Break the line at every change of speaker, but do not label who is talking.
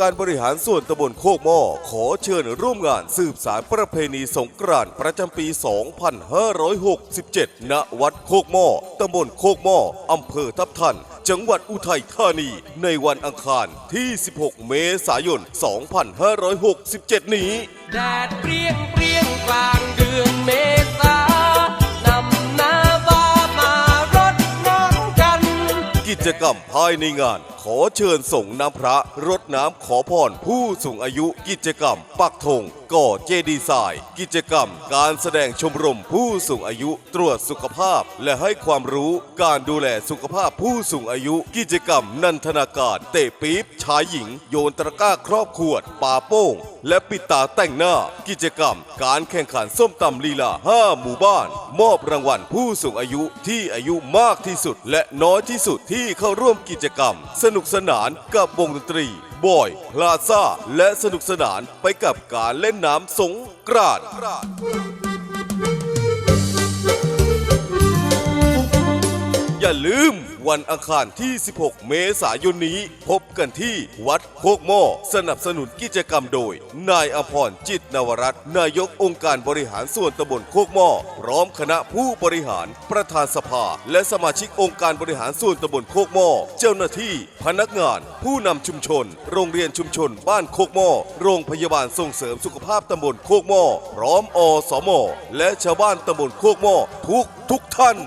การบริหารส่วนตำบลโคกหม้อขอเชิญร่วมงานสืบสารประเพณีสงกรานต์ประจำปี 2567 ณ วัดโคกหม้อตำบลโคกหม้ออำเภอทับทัน จังหวัดอุทัยธานี ในวันอังคารที่ 16 เมษายน 2567 นี้
แดดเปรี้ยงเปรี้ยงกลางเดือนเมษานำหน้าฟ้ามารดน้องกัน
กิจกรรมภายในงานขอเชิญส่งน้ำพระรดน้ำขอพรผู้สูงอายุกิจกรรม ปักธงก่อเจดีย์ทรายกิจกรรม การแสดงชมรมผู้สูงอายุตรวจสุขภาพ และให้ความรู้การดูแลสุขภาพผู้สูงอายุ กิจกรรมนันทนาการ เตะปี๊บชายหญิง โยนตะกร้าครอบขวดปาโป้ง และปิดตาแต่งหน้า กิจกรรม การแข่งขันส้มตำลีลา 5 หมู่บ้าน มอบรางวัลผู้สูงอายุที่อายุมากที่สุด และน้อยที่สุดที่เข้าร่วมกิจกรรมสนุกสนานกับวงดนตรีบอย พลาซ่า และสนุกสนานไปกับการเล่นน้ำสงกรานต์ อย่าลืม วันอังคารที่ 16 เมษายนนี้ พบกันที่วัดโคกหม้อ สนับสนุนกิจกรรมโดย นายอภรจิตนวรัตน์นายกองค์การบริหารส่วนตำบลโคกหม้อ พร้อมคณะผู้บริหาร ประธานสภา และสมาชิกองค์การบริหารส่วนตำบลโคกหม้อ เจ้าหน้าที่ พนักงาน ผู้นำชุมชน โรงเรียนชุมชน บ้านโคกหม้อ โรงพยาบาลส่งเสริมสุขภาพตำบลโคกหม้อ พร้อมอสมและชาวบ้านตำบลโคกหม้อทุกทุกท่าน